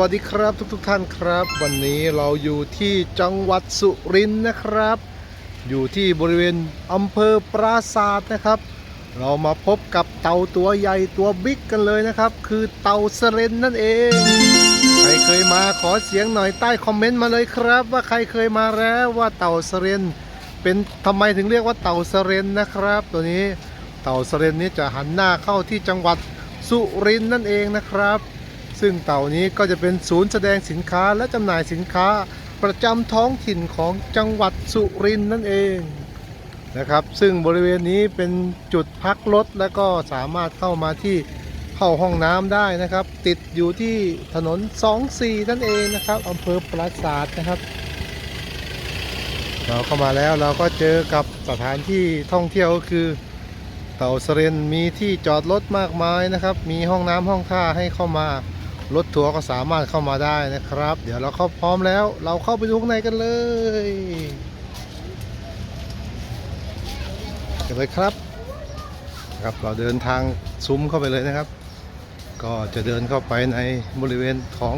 วัสดีครับทุกทุกๆท่านครับ วันนี้เราอยู่ที่จังหวัดสุรินทร์นะครับ อยู่ที่บริเวณอำเภอปราศาสตร์นะครับ เรามาพบกับเต่าตัวใหญ่ตัวบิ๊กกันเลยนะครับ คือเต่าเสเรนนั่นเอง ใครเคยมาขอเสียงหน่อยใต้คอมเมนต์มาเลยครับ ว่าใครเคยมาแล้วว่าเต่าเสเรนเป็นทำไมถึงเรียกว่าเต่าเสเรนนะครับ ตัวนี้เต่าเสเรนนี้จะหันหน้าเข้าที่จังหวัดสุรินทร์นั่นเองนะครับ ซึ่งเต่านี้ก็จะเป็นศูนย์แสดงสินค้าและจำหน่ายสินค้าประจำท้องถิ่นของจังหวัดสุรินทร์นั่นเองนะครับ ซึ่งบริเวณนี้เป็นจุดพักรถและก็สามารถเข้ามาที่เข้าห้องน้ำได้นะครับ ติดอยู่ที่ถนน24นั่นเองนะครับอำเภอปราสาทนะครับ เราเข้ามาแล้วเราก็เจอกับสถานที่ท่องเที่ยวก็คือเต่าเสเรนมีที่จอดรถมากมายนะครับ มีห้องน้ำห้องท่าให้เข้ามา รถทัวร์ก็สามารถเข้ามาได้นะครับ เดี๋ยวเราเข้าพร้อมแล้ว เราเข้าไปดูข้างในกันเลยกันเลยครับครับเราเดินทางซุ้มเข้าไปเลยนะครับ ก็จะเดินเข้าไปในบริเวณของ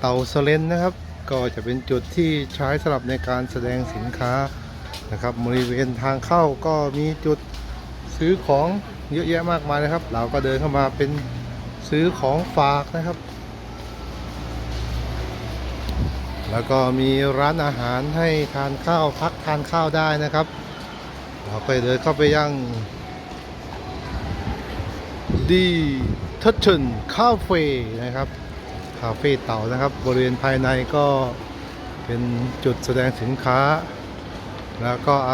เต่าเสเรนนะครับ ก็จะเป็นจุดที่ใช้สำหรับในการแสดงสินค้านะครับ บริเวณทางเข้าก็มีจุดซื้อของเยอะแยะมากมายนะครับ เราก็เดินเข้ามาเป็น ซื้อของฝากนะครับ แล้วก็มีร้านอาหารให้ทานข้าวพักทานข้าวได้นะครับ เราก็เดินเข้าไปยังดีทัชชนคาเฟ่นะครับคาเฟ่เต่านะครับ บริเวณภายในก็เป็นจุดแสดงสินค้า แล้วก็อ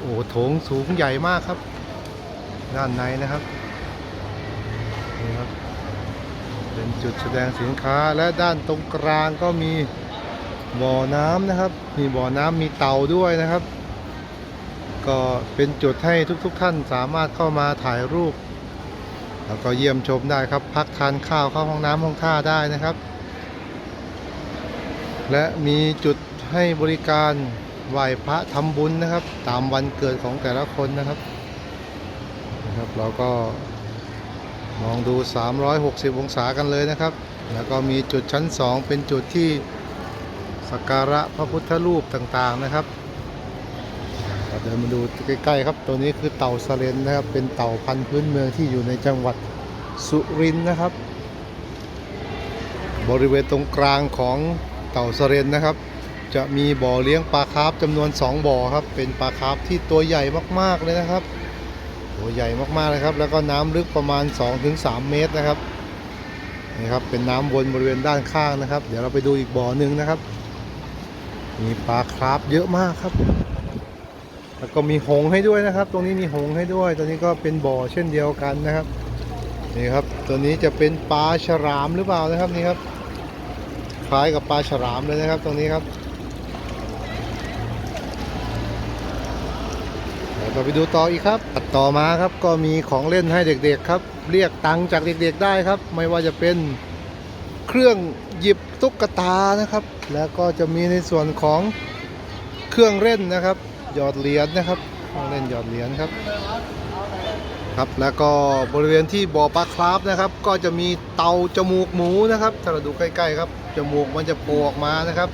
โอ้โถงสูงใหญ่มากครับ ด้านในนะครับ นี่ครับ เป็นจุดแสดงสินค้าและด้านตรงกลางก็มีบ่อน้ำนะครับ มีบ่อน้ำมีเต่าด้วยนะครับ ก็เป็นจุดให้ทุกๆทท่านสามารถเข้ามาถ่ายรูป แล้วก็เยี่ยมชมได้ครับ พักทานข้าวเข้าห้องน้ำห้องท่าได้นะครับ และมีจุดให้บริการไหว้พระทำบุญนะครับ ตามวันเกิดของแต่ละคนนะครับนะครับ เราก็ มองดู 360 องศากันเลยนะครับ แล้วก็มีจุดชั้น 2 เป็นจุดที่สักการะพระพุทธรูปต่างๆนะครับเดินมาดูใกล้ๆครับ ตัวนี้คือเต่าสเลนนะครับ เป็นเต่าพันธุ์พื้นเมืองที่อยู่ในจังหวัดสุรินทร์นะครับ บริเวณตรงกลางของเต่าสเลนนะครับ จะมีบ่อเลี้ยงปลาคาร์ฟจำนวน 2 บ่อครับ เป็นปลาคาร์ฟที่ตัวใหญ่มากๆเลยนะครับัวใหญ่มากๆเลยครับ แล้วก็น้ำลึกประมาณ 2-3 เมตรนะครับนี่ครับเป็นน้ำวนบริเวณด้านข้างนะครับ เดี๋ยวเราไปดูอีกบ่อหนึ่งนะครับ มีปลาคราฟเยอะมากครับ แล้วก็มีหงให้ด้วยนะครับ ตรงนี้มีหงให้ด้วย ตัวนี้ก็เป็นบ่อเช่นเดียวกันนะครับนี่ครับตัวนี้จะเป็นปลาฉลามหรือเปล่านะครับนี่ครับ คล้ายกับปลาฉลามเลยนะครับ ตรงนี้ครับ เราไปดูต่ออีกครับต่อมาครับก็มีของเล่นให้เด็กๆครับ เรียกตังค์จากเด็กๆได้ครับ ไม่ว่าจะเป็นเครื่องหยิบตุ๊กตานะครับ แล้วก็จะมีในส่วนของเครื่องเล่นนะครับ หยอดเหรียญนะครับเครื่องเล่นหยอดเหรียญครับครับแล้วก็บริเวณที่บ่อปลาคราฟนะครับ ก็จะมีเตาจมูกหมูนะครับถ้าเราดูใกล้ๆครับจมูกมันจะโผล่ออกมานะครับ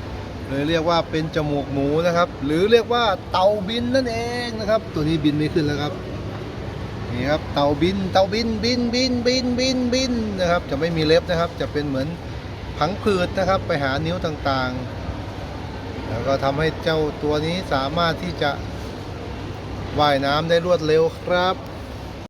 เลยเรียกว่าเป็นจมูกหมูนะครับ หรือเรียกว่าเต่าบินนั่นเองนะครับ ตัวนี้บินไม่ขึ้นแล้วครับนี่ครับเต่าบินเต่าบินบินบินบินบินบินนะครับ จะไม่มีเล็บนะครับ จะเป็นเหมือนผังผืดนะครับ ไปหานิ้วต่างๆ แล้วก็ทำให้เจ้าตัวนี้สามารถที่จะว่ายน้ำได้รวดเร็วครับ